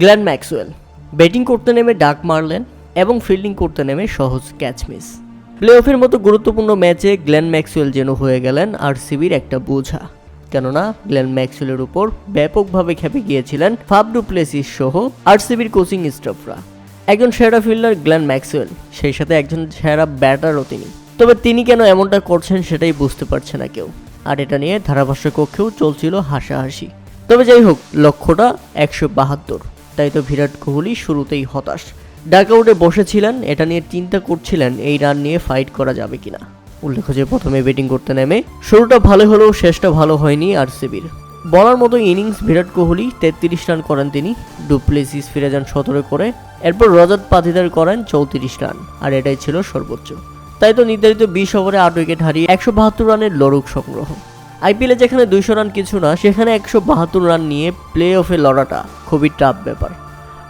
Glenn Maxwell. Batting করতে নেমে ডাক মারলেন এবং ফিল্ডিং করতে নেমে সহজ ক্যাচ মিস। প্লে অফের মতো গুরুত্বপূর্ণ ম্যাচে গ্ল্যান ম্যাক্সওয়েল যেন হয়ে গেলেন আরসিবির একটা বোঝা। কেননা গ্ল্যান ম্যাক্সওয়েলের উপর ব্যাপকভাবে খেপে গিয়েছিলেন ফাবডু প্লেসিস সহ আরসিবির কোচিং স্টাফরা। একজন সেরা ফিল্ডার গ্ল্যান ম্যাক্সওয়েল, সেই সাথে একজন সেরা ব্যাটারও তিনি। তবে তিনি কেন এমনটা করছেন সেটাই বুঝতে পারছে না কেউ। আর এটা নিয়ে ধারাভাষ্য কক্ষেও চলছিল হাসাহাসি। তবে যাই হোক, লক্ষ্যটা একশো বাহাত্তর। তাই তো বিরাট কোহলি শুরুতেই হতাশ। ডাকআউটে বসেছিলেন, এটা নিয়ে চিন্তা করছিলেন এই রান নিয়ে ফাইট করা যাবে কিনা। উল্লেখ্য যে প্রথমে ব্যাটিং করতে নেমে শুরুটা ভালো হলেও শেষটা ভালো হয়নি আরসিবির। বলার মতো ইনিংস বিরাট কোহলি তেত্রিশ রান করেন তিনি, ডুপ্লেসিস ফিরে যান সতেরো করে, এরপর রজত পাতিদার করেন চৌত্রিশ রান, আর এটাই ছিল সর্বোচ্চ। তাই তো নির্ধারিত বিশ ওভারে আট উইকেট হারিয়ে একশো বাহাত্তর রানের লড়ুক সংগ্রহ। আইপিএলে যেখানে দুইশো রান কিছু না, সেখানে একশো বাহাত্তর রান নিয়ে প্লে অফে লড়াটা খুবই টাফ ব্যাপার।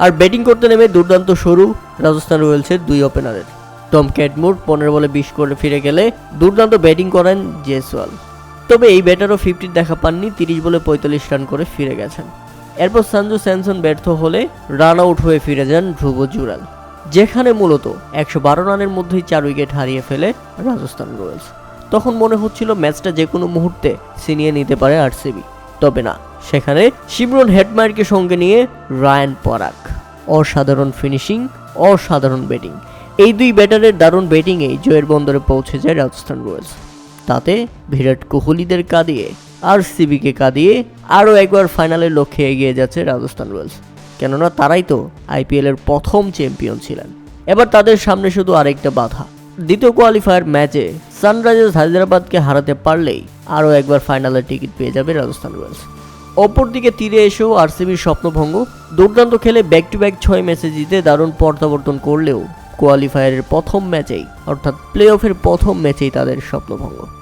আর ব্যাটিং করতে নেমে দুর্দান্ত সরু রাজস্থান রয়্যালসের দুই ওপেনারের টম ক্যাটমুর পনেরো বলে বিশ করে ফিরে গেলে দুর্দান্ত ব্যাটিং করেন জেসওয়াল। তবে এই ব্যাটারও ফিফটির দেখা পাননি, তিরিশ বলে পঁয়তাল্লিশ রান করে ফিরে গেছেন। এরপর সঞ্জু স্যামসন ব্যর্থ হলে রান আউট হয়ে ফিরে যান ধ্রুব জুরাল, যেখানে মূলত একশো বারো রানের মধ্যেই চার উইকেট হারিয়ে ফেলে রাজস্থান রয়্যালস। তখন মনে হচ্ছিল ম্যাচটা যে কোনো মুহূর্তে ছিনিয়ে নিতে পারে আরসিবি। তবে না, সেখানে শিমরন হেডমায়ারকে সঙ্গে নিয়ে রায়ান পরাগ। অসাধারণ ফিনিশিং, অসাধারণ ব্যাটিং। এই দুই ব্যাটারের দারুণ ব্যাটিংয়েই জয়ের বন্দরে পৌঁছে যায় রাজস্থান রয়্যালস। তাতে বিরাট কোহলিদের কাঁদিয়ে আর সিবিকে কাঁদিয়ে আরও একবার ফাইনালের লক্ষ্যে এগিয়ে যাচ্ছে রাজস্থান রয়্যালস। কেননা তারাই তো আইপিএলের প্রথম চ্যাম্পিয়ন ছিলেন। এবার তাদের সামনে শুধু আরেকটা বাধা দ্বিতীয় কোয়ালিফায়ার ম্যাচে সানরাইজার্স হায়দ্রাবাদকে হারাতে পারলেই আরও একবার ফাইনালের টিকিট পেয়ে যাবে রাজস্থান রয়্যালস। অপরদিকে তীরে এসেও আরসিবির স্বপ্নভঙ্গ, দুর্দান্ত খেলে ব্যাক টু ব্যাক ছয় ম্যাচে জিতে দারুণ প্রত্যাবর্তন করলেও কোয়ালিফায়ারের প্রথম ম্যাচেই অর্থাৎ প্লে অফের প্রথম ম্যাচেই তাদের স্বপ্নভঙ্গ।